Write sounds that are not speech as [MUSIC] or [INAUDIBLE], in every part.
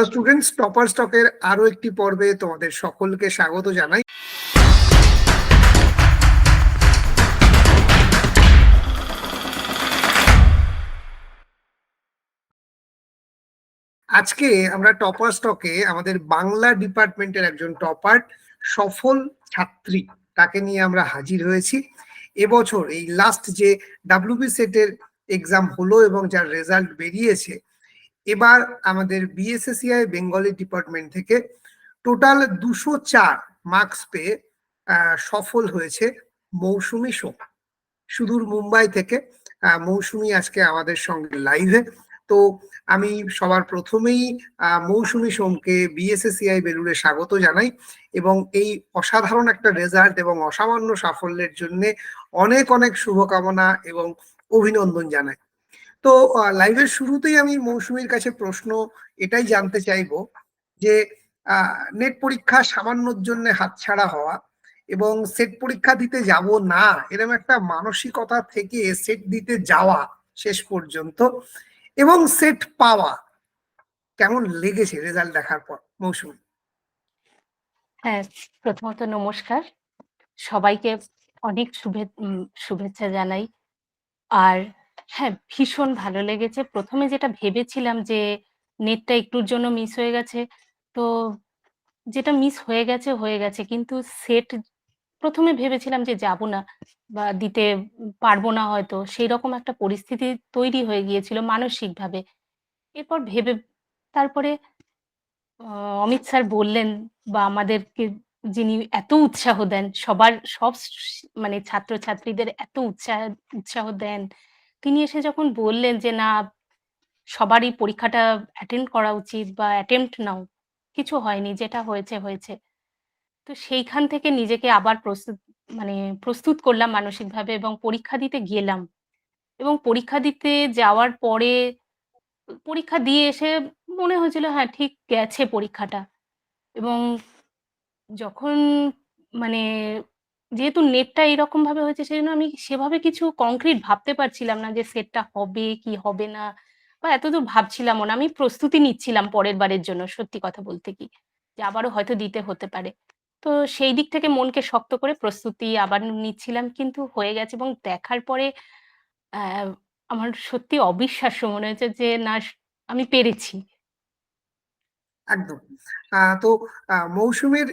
Hello students topper স্টকের আরও একটি পর্বে তোমাদের সকলকে স্বাগত জানাই। আজকে আমরা টপার স্টকে আমাদের বাংলা ডিপার্টমেন্টের একজন টপার সফল ছাত্রী, তাকে নিয়ে আমরা হাজির হয়েছি। এবছর এই লাস্ট যে ডাব্লিউবি সেটের এক্সাম হলো এবং যার রেজাল্ট বেরিয়েছে এবার আমাদের বিএসএসিআই বেঙ্গলি ডিপার্টমেন্ট থেকে টোটাল দুশো চার মার্কস পেয়ে সফল হয়েছে মৌসুমি সোম। সুদূর মুম্বাই থেকে মৌসুমি আজকে আমাদের সঙ্গে লাইভে তো আমি সবার প্রথমেই মৌসুমি সোমকে বিএসএসিআই বেলুড়ে স্বাগত জানাই এবং এই অসাধারণ একটা রেজাল্ট এবং অসামান্য সাফল্যের জন্য অনেক অনেক শুভকামনা এবং অভিনন্দন জানাই। তো লাইভের শুরুতেই আমি মৌসুমীর কাছে প্রশ্ন এটাই জানতে চাইব যে নেট পরীক্ষা সামান্যর জন্য হাতছাড়া হওয়া এবং সেট পরীক্ষা দিতে যাব না এরকম একটা মানসিকতা থেকে সেট দিতে যাওয়া শেষ পর্যন্ত এবং সেট পাওয়া কেমন লেগেছে রেজাল্ট দেখার পর মৌসুমী? হ্যাঁ প্রথমত নমস্কার। সবাইকে অনেক শুভে শুভেচ্ছা জানাই। আর হ্যাঁ ভীষণ ভালো লেগেছে। প্রথমে যেটা ভেবেছিলাম যে নেটটা একটুর জন্য মিস হয়ে গেছে, তো যেটা মিস হয়ে গেছে হয়ে গেছে। কিন্তু সেট প্রথমে ভেবেছিলাম যে যাব না বা দিতে পারব না হয়তো। সেই রকম একটা পরিস্থিতি তৈরি হয়ে গিয়েছিল মানসিকভাবে। এরপর ভেবে তারপরে অমিত স্যার বললেন বা আমাদেরকে যিনি এত উৎসাহ দেন, সবার সব মানে ছাত্রছাত্রীদের এত উৎসাহ উৎসাহ দেন তিনি এসে যখন বললেন যে, না, সবারই পরীক্ষাটা অ্যাটেন্ড করা উচিত বা অ্যাটেম্পট নাও। কিছু হয়নি, যেটা হয়েছে হয়েছে। তো সেইখান থেকে নিজেকে আবার প্রস্তুত মানে প্রস্তুত করলাম মানসিকভাবে এবং পরীক্ষা দিতে গেলাম। এবং পরীক্ষা দিতে যাওয়ার পরে, পরীক্ষা দিয়ে এসে মনে হয়েছিল হ্যাঁ ঠিক গেছে পরীক্ষাটা। এবং যখন মানে যেহেতু নেটটা এরকম ভাবে হয়েছে সেই জন্য আমি সেভাবে কিছু কংক্রিট ভাবতে পারছিলাম না যে সেটটা হবে কি হবে না, বা এতদূর ভাবছিলাম না। আমি প্রস্তুতি নিচ্ছিলাম পরের বারের জন্য, সত্যি কথা বলতে কি, যে আবারও হয়তো দিতে হতে পারে। তো সেই দিক থেকে মনকে শক্ত করে প্রস্তুতি আবার নিচ্ছিলাম, কিন্তু হয়ে গেছে এবং দেখার পরে আমার সত্যি অবিশ্বাস্য মনে হয়েছে যে, না, আমি পেরেছি। একদম। তো মৌসুমের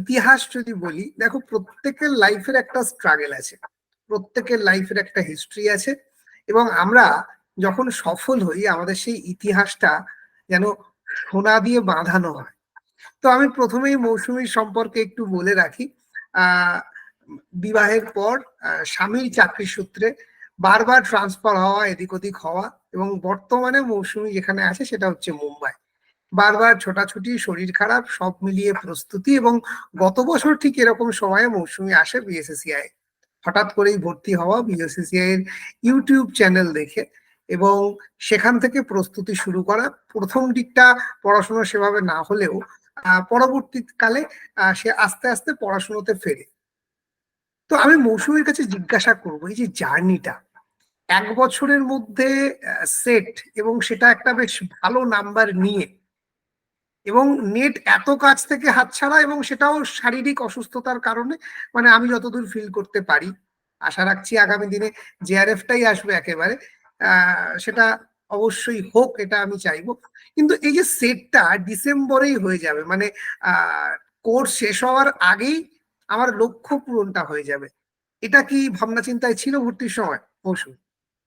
ইতিহাস যদি বলি, দেখো প্রত্যেকের লাইফের একটা স্ট্রাগল আছে। প্রত্যেকের লাইফের একটা হিস্ট্রি আছে এবং আমরা যখন সফল হই, আমাদের সেই ইতিহাসটা যেন সোনা দিয়ে বাঁধানো হয়। তো আমি প্রথমেই মৌসুমীর সম্পর্কে একটু বলে রাখি। বিবাহের পর স্বামীর চাকরি সূত্রে বারবার ট্রান্সফার হওয়া, এদিক ওদিক হওয়া এবং বর্তমানে মৌসুমী যেখানে আছে সেটা হচ্ছে মুম্বাই। বারবার ছোটাছুটি, শরীর খারাপ, সব মিলিয়ে প্রস্তুতি এবং গত বছর ঠিক এরকম সময়ে মৌসুমি আসে বিএসএসিআই হঠাৎ করেই ভর্তি হওয়া বিএসএসিআই এর ইউটিউব চ্যানেল দেখে এবং সেখান থেকে প্রস্তুতি শুরু করা। প্রথম দিকটা পড়াশোনা সেভাবে না হলেও পরবর্তীকালে সে আস্তে আস্তে পড়াশোনাতে ফেরে। তো আমি মৌসুমীর কাছে জিজ্ঞাসা করব, এই যে জার্নিটা, এক বছরের মধ্যে সেট এবং সেটা একটা বেশ ভালো নাম্বার নিয়ে এবং নেট এত কাছ থেকে হাতছাড়া এবং সেটাও শারীরিক অসুস্থতার কারণে মানে আমি যতদূর ফিল করতে পারি। আশা রাখছি আগামী দিনে জেআরএফটাই আসবে একেবারে। সেটা অবশ্যই হোক, এটা আমি চাইব। কিন্তু এই যে সেটটা ডিসেম্বরেই হয়ে যাবে মানে কোর্স শেষ হওয়ার আগেই আমার লক্ষ্য পূরণটা হয়ে যাবে। এটা কি ভাবনা চিন্তায় ছিল ভর্তির সময়? মৌসুম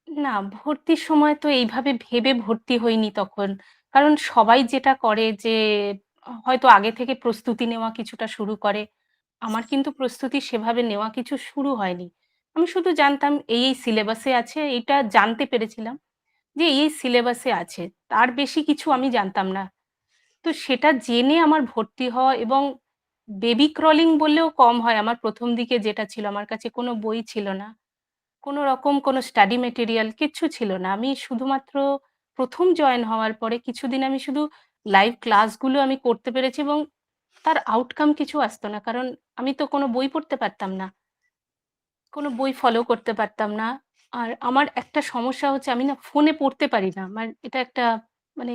না, ভর্তির সময় তো এইভাবে ভেবে ভর্তি হইনি তখন। কারণ সবাই যেটা করে যে, হয়তো আগে থেকে প্রস্তুতি নেওয়া কিছুটা শুরু করে। আমার কিন্তু প্রস্তুতি সেভাবে নেওয়া কিছু শুরু হয়নি। আমি শুধু জানতাম এই এই সিলেবাসে আছে এটা জানতে পেরেছিলাম যে এই সিলেবাসে আছে, তার বেশি কিছু আমি জানতাম না। তো সেটা জেনে আমার ভর্তি হওয়া এবং বেবি ক্রলিং বললেও কম হয়। আমার প্রথম দিকে যেটা ছিল, আমার কাছে কোনো বই ছিল না। কোনো রকম কোনো স্টাডি মেটেরিয়াল কিচ্ছু ছিল না। আমি শুধুমাত্র প্রথম জয়েন হওয়ার পরে কিছুদিন আমি শুধু লাইভ ক্লাসগুলো আমি করতে পেরেছি এবং তার আউটকাম কিছু আসতো না। কারণ আমি তো কোনো বই পড়তে পারতাম না, কোনো বই ফলো করতে পারতাম না। আর আমার একটা সমস্যা হচ্ছে আমি না ফোনে পড়তে পারি না। আমার এটা একটা মানে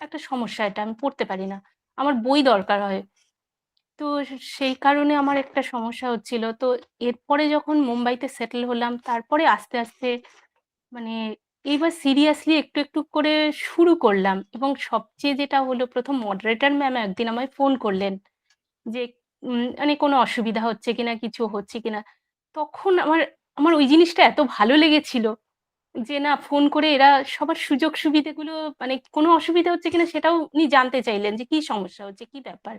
একটা সমস্যা এটা, আমি পড়তে পারি না। আমার বই দরকার হয়। তো সেই কারণে আমার একটা সমস্যা হচ্ছিল। তো এরপরে যখন মুম্বাইতে সেটেল হলাম, তারপরে আস্তে আস্তে মানে এইবার সিরিয়াসলি একটু একটু করে শুরু করলাম এবং সবচেয়ে যেটা হলো প্রথম মডারেটর ম্যাম একদিন আমায় ফোন করলেন যে মানে কোনো অসুবিধা হচ্ছে কিনা, কিছু হচ্ছে কিনা? তখন আমার আমার ওই জিনিসটা এত ভালো লেগেছিল যে, না ফোন করে এরা সবার সুযোগ সুবিধেগুলো মানে কোনো অসুবিধা হচ্ছে কিনা সেটাও উনি জানতে চাইলেন যে, কি সমস্যা হচ্ছে, কি ব্যাপার?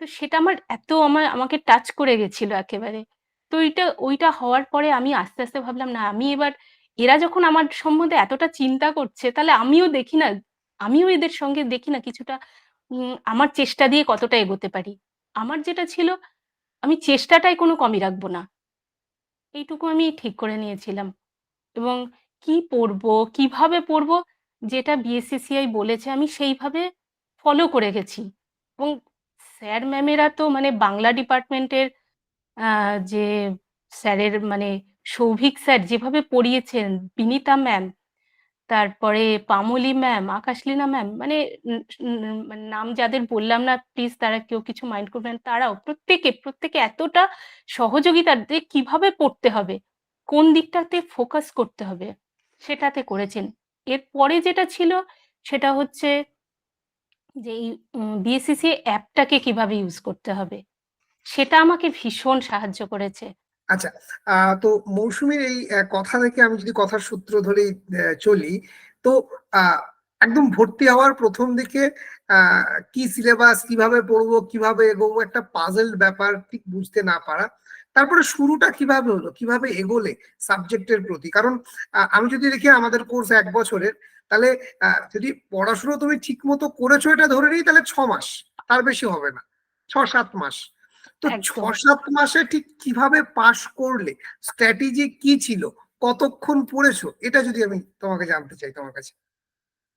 তো সেটা আমার এত আমার, আমাকে টাচ করে গেছিল একেবারে। তো ওইটা ওইটা হওয়ার পরে আমি আস্তে আস্তে ভাবলাম, না, আমি এবার, এরা যখন আমার সম্বন্ধে এতটা চিন্তা করছে, তাহলে আমিও দেখি না, আমিও এদের সঙ্গে দেখি না কিছুটা আমার চেষ্টা দিয়ে কতটা এগোতে পারি। আমার যেটা ছিল, আমি চেষ্টাটাই কোনো কমই রাখব না। এইটুকু আমি ঠিক করে নিয়েছিলাম। এবং কি পড়ব, কীভাবে পড়ব, যেটা বিএসসিসিআই বলেছে, আমি সেইভাবে ফলো করে গেছি। এবং স্যার ম্যামেরা তো মানে বাংলা ডিপার্টমেন্টের যে স্যারের মানে সৌভিক স্যার যেভাবে পড়িয়েছেন, বিনিতা ম্যাম, তারপরে পামলি ম্যাম আকাশলীনা ম্যাম মানে মানে নাম যাদের বললাম না প্লিজ তারা কেউ কিছু মাইন্ড করবেন তারাও প্রত্যেকে প্রত্যেকে এতটা সহযোগিতা যে কীভাবে পড়তে হবে, কোন দিকটাতে ফোকাস করতে হবে, সেটাতে করেছেন। এরপরে যেটা ছিল, সেটা হচ্ছে যে এই বিএসসিসি অ্যাপটাকে কীভাবে ইউজ করতে হবে সেটা আমাকে ভীষণ সাহায্য করেছে। আচ্ছা তো মৌসুমীর এই কথা থেকে আমি যদি কথার সূত্র আহ, চলি তো একদম ভর্তি হওয়ার প্রথম দিকে কি সিলেবাস কীভাবে পড়ব কীভাবে এগোবো একটা পাজল ব্যাপার ঠিক বুঝতে না পারা তারপরে শুরুটা কীভাবে হলো কীভাবে এগোলে সাবজেক্টের প্রতি কারণ আমি যদি দেখি আমাদের কোর্স এক বছরের তাহলে যদি পড়াশুনো তুমি ঠিক মতো করেছ এটা ধরে নিই তাহলে ছ মাস তার বেশি হবে না। ছ সাত মাস। তো ছ সাত মাসে ঠিক কীভাবে পাশ করলে স্ট্র্যাটেজি কি ছিল কতক্ষণ পড়েছো এটা যদি আমি তোমাকে জানতে চাই তোমার কাছে।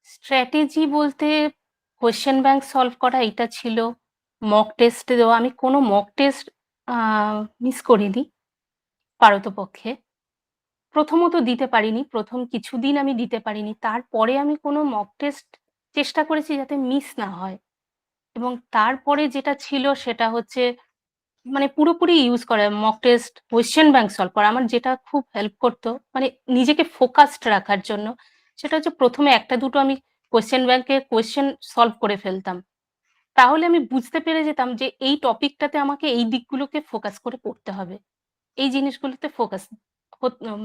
স্ট্র্যাটেজি বলতে কোয়েশ্চেন ব্যাংক সলভ করা এটা ছিল মক টেস্ট দেওয়া আমি কোনো মক টেস্ট মিস করিনি পারতপক্ষে। প্রথমত দিতে পারিনি, প্রথম কিছুদিন আমি দিতে পারিনি, তারপরে আমি কোনো মক টেস্ট চেষ্টা করেছি যাতে মিস না হয়। এবং তারপরে যেটা ছিল সেটা হচ্ছে মানে পুরোপুরি ইউজ করা mock test question bank solve করা, আমার যেটা খুব হেল্প করতো মানে নিজেকে ফোকাসড রাখার জন্য, সেটা হচ্ছে প্রথমে একটা দুটো আমি কোয়েশ্চেন ব্যাংকে কোয়েশ্চেন সলভ করে ফেলতাম। তাহলে আমি বুঝতে পেরে যেতাম যে এই টপিকটাতে আমাকে এই দিকগুলোকে ফোকাস করে পড়তে হবে, এই জিনিসগুলোতে ফোকাস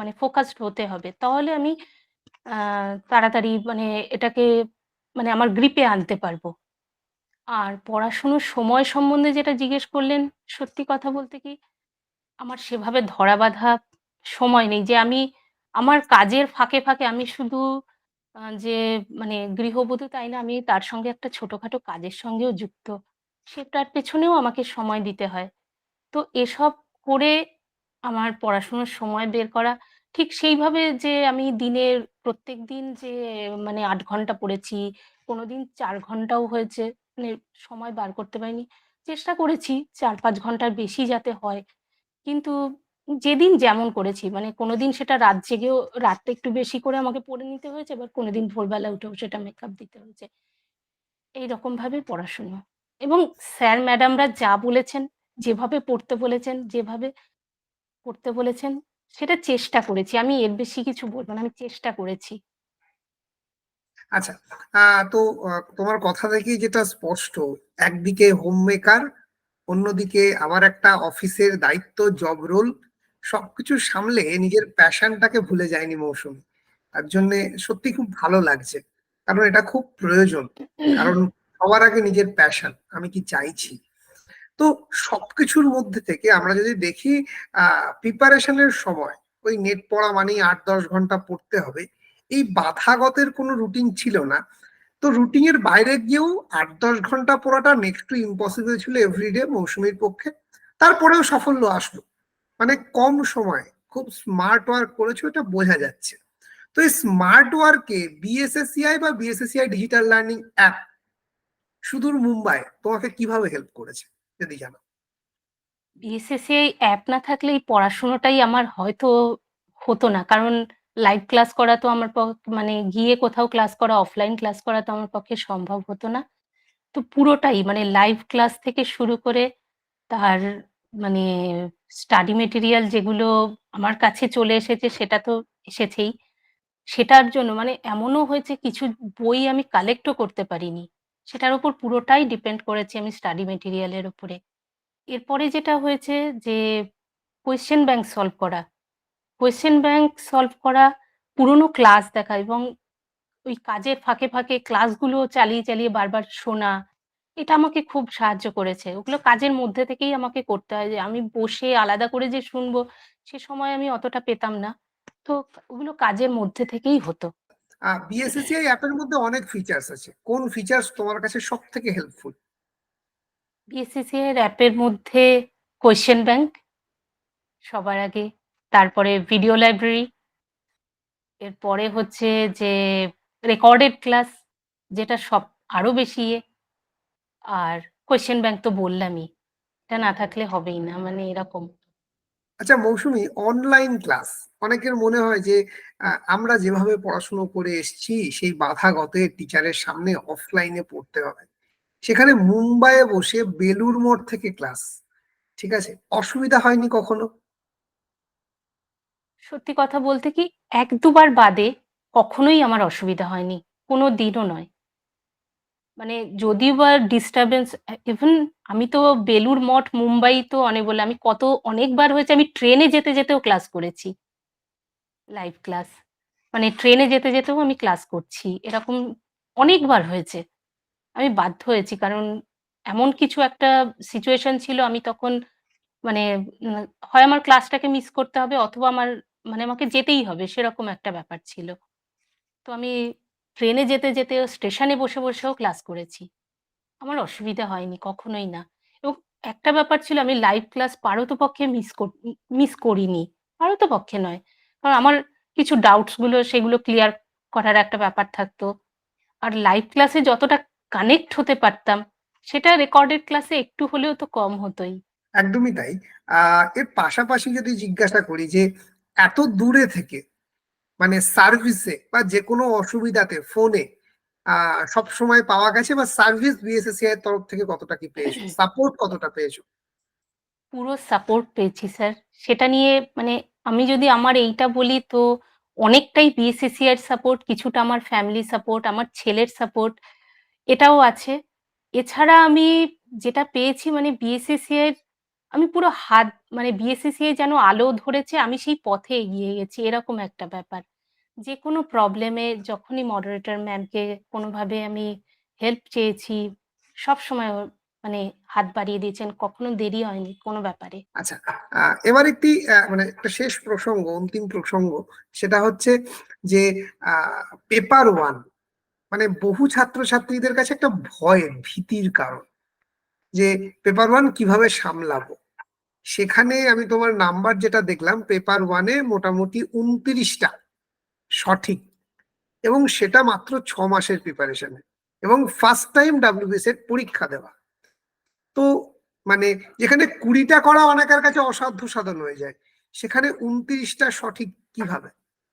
মানে ফোকাসড হতে হবে। তাহলে আমি তাড়াতাড়ি মানে এটাকে মানে আমার গ্রিপে আনতে পারব। আর পড়াশুনোর সময় সম্বন্ধে যেটা জিজ্ঞেস করলেন, সত্যি কথা বলতে কি, আমার সেভাবে ধরা বাঁধা সময় নেই। যে আমি, আমার কাজের ফাঁকে ফাঁকে আমি শুধু যে মানে গৃহবধূ তাই না, আমি তার সঙ্গে একটা ছোটখাটো কাজের সঙ্গেও যুক্ত। সেটার পেছনেও আমাকে সময় দিতে হয়। তো এসব করে আমার পড়াশোনার সময় বের করা। ঠিক সেইভাবে যে আমি দিনের, প্রত্যেক দিন যে মানে আট ঘণ্টা পড়েছি, কোনোদিন চার ঘন্টাও হয়েছে মানে সময় বার করতে পারিনি। চেষ্টা করেছি চার পাঁচ ঘণ্টার বেশি যাতে হয়। কিন্তু যেদিন যেমন করেছি মানে কোনোদিন সেটা রাত জেগেও, রাতটা একটু বেশি করে আমাকে পড়ে নিতে হয়েছে এবার কোনোদিন ভোরবেলা উঠেও সেটা মেকআপ দিতে হয়েছে। এইরকম ভাবে পড়াশুনো। এবং স্যার ম্যাডামরা যা বলেছেন, যেভাবে পড়তে বলেছেন, যেভাবে করতে বলেছেন, সেটা চেষ্টা করেছি। আমি এর বেশি কিছু বলব না, আমি চেষ্টা করেছি। আচ্ছা তো তোমার কথা থেকেই যেটা স্পষ্ট, একদিকে হোম মেকার অন্যদিকে আবার একটা অফিসের দায়িত্ব জব রোল সবকিছু সামলে নিজের প্যাশনটাকে ভুলে যায়নি মৌসুমি। তার জন্য সত্যি খুব ভালো লাগছে। কারণ এটা খুব প্রয়োজন। কারণ সবার আগে নিজের প্যাশন আমি কি চাইছি? তো সবকিছুর মধ্যে থেকে আমরা যদি দেখি প্রিপারেশনের সময় ওই নেট পড়া মানেই আট দশ ঘণ্টা পড়তে হবে। এই বাধাগতের কোনো রুটিন ছিল না। তো রুটিনের বাইরে গিয়েও আট দশ ঘণ্টা পড়াটা নেক্সট টু ইম্পসিবল ছিল এভরিডে মৌসুমীর পক্ষে। তারপরেও সাফল্য আসলো। মানে কম সময়, খুব স্মার্ট ওয়ার্ক করেছ এটা বোঝা যাচ্ছে। তো এই স্মার্ট ওয়ার্কে বিএসএসসিআই বা বিএসএসসিআই ডিজিটাল লার্নিং অ্যাপ সুদূর মুম্বাই তোমাকে কীভাবে হেল্প করেছে? যদি জানো বিএসএসসি অ্যাপ না থাকলে এই পড়াশুনোটাই আমার হয়তো হতো না কারণ লাইভ ক্লাস করা তো আমার মানে গিয়ে কোথাও ক্লাস করা, অফলাইন ক্লাস করা তো আমার পক্ষে সম্ভব হতো না। তো পুরোটাই মানে লাইভ ক্লাস থেকে শুরু করে তার মানে স্টাডি মেটেরিয়াল যেগুলো আমার কাছে চলে এসেছে সেটা তো এসেছেই। সেটার জন্য মানে এমনও হয়েছে কিছু বই আমি কালেক্টও করতে পারিনি। সেটার উপর পুরোটাই ডিপেন্ড করেছি আমি স্টাডি মেটেরিয়ালের উপরে। এরপরে যেটা হয়েছে যে কোয়েশ্চেন ব্যাংক সলভ করা। কোয়েশ্চেন ব্যাংক সলভ করা, পুরোনো ক্লাস দেখা এবং ওই কাজের ফাঁকে, ফাঁকে ক্লাসগুলো চালিয়ে, চালিয়ে বারবার শোনা। এটা আমাকে খুব সাহায্য করেছে। ওগুলো কাজের মধ্যে থেকেই আমাকে করতে হয় যে আমি বসে আলাদা করে যে শুনব, সে সময় আমি অতটা পেতাম না। তো ওগুলো কাজের মধ্যে থেকেই হতো। আ বিএসএসসিআই অ্যাপের মধ্যে অনেক ফিচার্স আছে। কোন ফিচার্স তোমার কাছে সবথেকে হেল্পফুল? বিএসসিসিআই এর অ্যাপের মধ্যে কোয়েশ্চেন ব্যাংক সবার আগে। তারপরে ভিডিও লাইব্রেরি। এরপরে হচ্ছে যে রেকর্ডেড ক্লাস যেটা সব আরও বেশি ইয়ে। আর কোয়েশ্চেন ব্যাংক তো বললামই। এটা না থাকলে হবেই না মানে এরকম। আচ্ছা মৌসুমি অনলাইন ক্লাস অনেকের মনে হয় যে আমরা যেভাবে পড়াশুনো করে এসছি, সেই বাধাগতে টিচারের সামনে অফলাইনে পড়তে হবে। সেখানে মুম্বাইয়ে বসে বেলুড় মোড় থেকে ক্লাস। ঠিক আছে? অসুবিধা হয়নি কখনো? সত্যি কথা বলতে কি, এক দুবার বাদে কখনোই আমার অসুবিধা হয়নি। কোনো দিনও নয়। মানে যদিও বা ডিস্টার্বেন্স ইভেন আমি তো বেলুড় মঠ, মুম্বাই তো অনেক বলে আমি কত অনেকবার হয়েছে আমি ট্রেনে যেতে, যেতেও ক্লাস করেছি। Live class. মানে ট্রেনে যেতে, যেতেও আমি ক্লাস করছি। এরকম অনেকবার হয়েছে। আমি বাধ্য হয়েছি কারণ এমন কিছু একটা সিচুয়েশন ছিল আমি তখন মানে হয় আমার ক্লাসটাকে মিস করতে হবে অথবা আমার মানে আমাকে যেতেই হবে সেরকম একটা ব্যাপার ছিল। তো আমি ট্রেনে যেতে, যেতেও স্টেশনে বসে, বসেও ক্লাস করেছি। আমার অসুবিধা হয়নি কখনোই না। এবং একটা ব্যাপার ছিল আমি লাইভ ক্লাস পারতপক্ষে মিস মিস করিনি। পারতপক্ষে নয়। কারণ আমার কিছু ডাউটসগুলো সেগুলো ক্লিয়ার করার একটা ব্যাপার থাকতো। আর লাইভ ক্লাসে যতটা কানেক্ট হতে পারতাম, সেটা রেকর্ডেড ক্লাসে একটু হলেও তো কম হতোই। একদমই তাই। এর পাশাপাশি যদি জিজ্ঞাসা করি যে এত দূরে থেকে মানে সার্ভিসে বা যে কোনো অসুবিধাতে ফোনে সব সময় পাওয়া গেছে বা সার্ভিস বিএসএসসিআই এর তরফ থেকে কতটা কি পেয়েছ? [COUGHS] সাপোর্ট কতটা পেয়েছ? পুরো সাপোর্ট পেয়েছি স্যার। সেটা নিয়ে মানে আমি যদি আমার এইটা বলি তো অনেকটাই বিএসসিসিআই এর সাপোর্ট, কিছুটা আমার ফ্যামিলি সাপোর্ট, আমার ছেলের সাপোর্ট এটাও আছে। এছাড়া আমি যেটা পেয়েছি মানে বিএসসিসিআই এর আমি পুরো হাত মানে বিএসসিসিআই যেন আলো ধরেছে আমি সেই পথে এগিয়ে গেছি এরকম একটা ব্যাপার। যে কোনো প্রবলেমে যখনই মডারেটর ম্যামকে কোনোভাবে আমি হেল্প চেয়েছি, সবসময় ও মানে হাত বাড়িয়ে দিয়েছেন। কখনো দেরি হয়নি কোনো ব্যাপারে। আচ্ছা। এবার একটি মানে একটা শেষ প্রসঙ্গ, অন্তিম প্রসঙ্গ সেটা হচ্ছে যে পেপার ওয়ান মানে বহু ছাত্রছাত্রীদের কাছে একটা ভয়, ভীতির কারণ। যে পেপার ওয়ান কীভাবে সামলাবো? সেখানে আমি তোমার নাম্বার যেটা দেখলাম পেপার ওয়ানে মোটামুটি উনত্রিশটা সঠিক এবং সেটা মাত্র ছ মাসের প্রিপারেশনে এবং ফার্স্ট টাইম WBCS পরীক্ষা দেওয়া। তো মানে যেখানে কুড়িটা করা অনেকের কাছে অসাধ্য সাধন হয়ে যায়। সেখানে ২৯ টা সঠিক কীভাবে?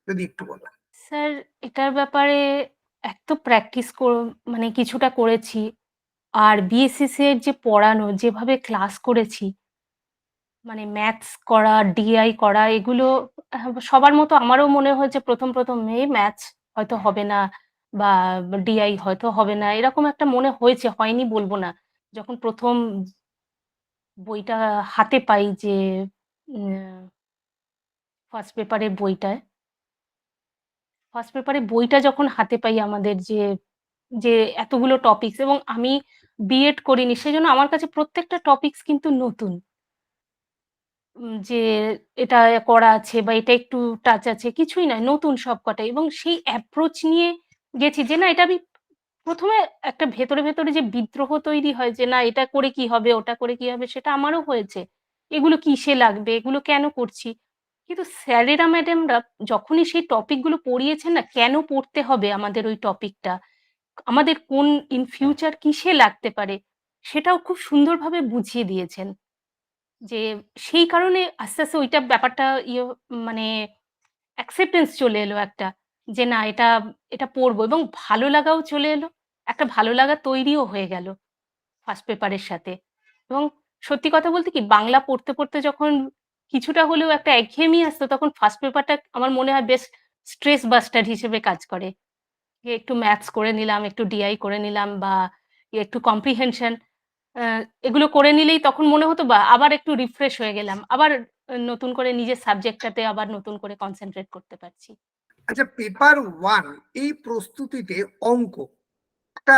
যদি একটু বলো। স্যার এটার ব্যাপারে এক তো প্র্যাকটিস মানে কিছুটা করেছি। আর বিএসসিসি এর যে পড়ানো, যেভাবে ক্লাস করেছি মানে ম্যাথস করা, ডিআই করা এগুলো সবার মতো আমারও মনে হয়েছে প্রথম প্রথম মেয়ে ম্যাথস হয়তো হবে না বা ডিআই হয়তো হবে না। এরকম একটা মনে হয়েছে, হয়নি বলব না। যখন প্রথম বইটা হাতে পাই যে ফার্স্ট পেপারের বইটায় ফার্স্ট পেপারে বইটা যখন হাতে পাই আমাদের যে, যে এতগুলো টপিকস এবং আমি বিএড করিনি সেজন্য আমার কাছে প্রত্যেকটা টপিকস কিন্তু নতুন। যে এটা করা আছে বা এটা একটু টাচ আছে কিছুই নয়, নতুন সবকটাই এবং সেই অ্যাপ্রোচ নিয়ে গেছি যে না এটা আমি প্রথমে একটা ভেতরে, ভেতরে যে বিদ্রোহ তৈরি হয় যে না এটা করে কি হবে, ওটা করে কি হবে সেটা আমারও হয়েছে। এগুলো কিসে লাগবে, এগুলো কেন করছি? কিন্তু স্যারেরা ম্যাডামরা যখনই সেই টপিকগুলো পড়িয়েছেন না কেন পড়তে হবে আমাদের ওই টপিকটা, আমাদের কোন ইন ফিউচার কিসে লাগতে পারে সেটাও খুব সুন্দরভাবে বুঝিয়ে দিয়েছেন। যে সেই কারণে আস্তে, আস্তে ওইটা ব্যাপারটা ইয়ে মানে অ্যাকসেপ্টেন্স চলে এলো একটা যে না এটা এটা পড়ব এবং ভালো লাগাও চলে এলো। একটা ভালো লাগা তৈরিও হয়ে গেল ফার্স্ট পেপারের সাথে। এবং সত্যি কথা বলতে কি বাংলা পড়তে পড়তে যখন কিছুটা হলেও একটা একঘেয়েমি আসতো তখন ফার্স্ট পেপারটা আমার মনে হয় বেশ স্ট্রেস বাস্টার হিসেবে কাজ করে। একটু ম্যাথস করে নিলাম একটু ডিআই করে নিলাম বা একটু কম্প্রিহেনশন এগুলো করে নিলেই তখন মনে হতো বা আবার একটু রিফ্রেশ হয়ে গেলাম। আবার নতুন করে নিজের সাবজেক্টটাতে আবার নতুন করে কনসেন্ট্রেট করতে পারছি। আচ্ছা পেপার ওয়ান এই প্রস্তুতিতে অঙ্ক একটা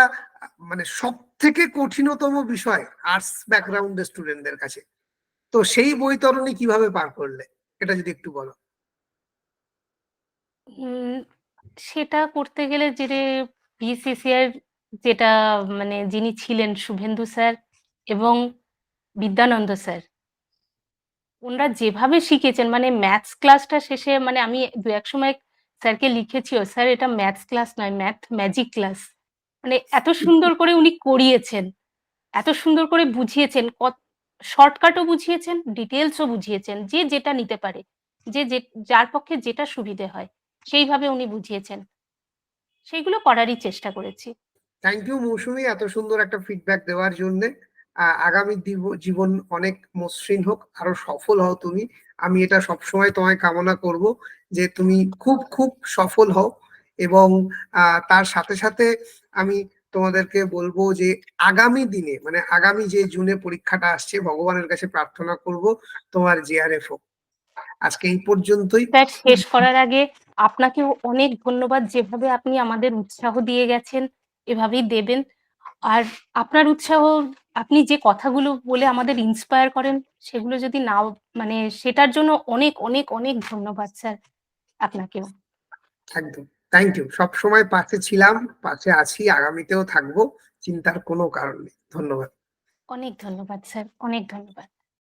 মানে সব থেকে কঠিনতম বিষয় আর্টস ব্যাকগ্রাউন্ডের স্টুডেন্টদের কাছে। তো সেই বৈতরণী কীভাবে পার করলে? এটা যদি একটু বলো। সেটা করতে গেলে যে বিসিসিআর যেটা মানে যিনি ছিলেন শুভেন্দু স্যার এবং বিদ্যানন্দ স্যার। ওনারা যেভাবে শিখেছেন মানে ম্যাথস ক্লাসটা শেষে মানে আমি দু এক সময় স্যারকে লিখেছিও, স্যার, এটা ম্যাথস ক্লাস নয় ম্যাথ ম্যাজিক ক্লাস মানে এত সুন্দর করে উনি করিয়েছেন, এত সুন্দর করে বুঝিয়েছেন, কত শর্টকাটও বুঝিয়েছেন ডিটেলসও বুঝিয়েছেন, যে যেটা নিতে পারে যে, যার পক্ষে যেটা সুবিধে হয়, সেইভাবে উনি বুঝিয়েছেন। সেইগুলো করারই চেষ্টা করেছি। থ্যাংক ইউ মৌসুমি, এত সুন্দর একটা ফিডব্যাক দেওয়ার জন্য। আগামী জীবন অনেক মসৃণ হোক, আরও সফল হও তুমি। আমি এটা সবসময় তোমায় কামনা করব যে তুমি খুব খুব সফল হও এবং তার সাথে সাথে আমি তোমাদেরকে বলব যে আগামী দিনে মানে আগামী যে জুনে পরীক্ষাটা আসছে, ভগবানের কাছে প্রার্থনা করব তোমার জেআরএফ হোক। আজকে এই পর্যন্তই। শেষ করার আগে আপনাকেও অনেক ধন্যবাদ যেভাবে আপনি আমাদের উৎসাহ দিয়ে গেছেন। এভাবেই দেবেন। আর আপনার উৎসাহ আপনি যে কথাগুলো বলে আমাদের ইন্সপায়ার করেন সেগুলো যদি না মানে সেটার জন্য অনেক অনেক অনেক ধন্যবাদ স্যার আপনাকেও। একদম। থ্যাংক ইউ সবসময় পাশে ছিলাম পাশে আছি আগামীতেও থাকব চিন্তার কোনো কারণ নেই। ধন্যবাদ। অনেক ধন্যবাদ স্যার অনেক ধন্যবাদ।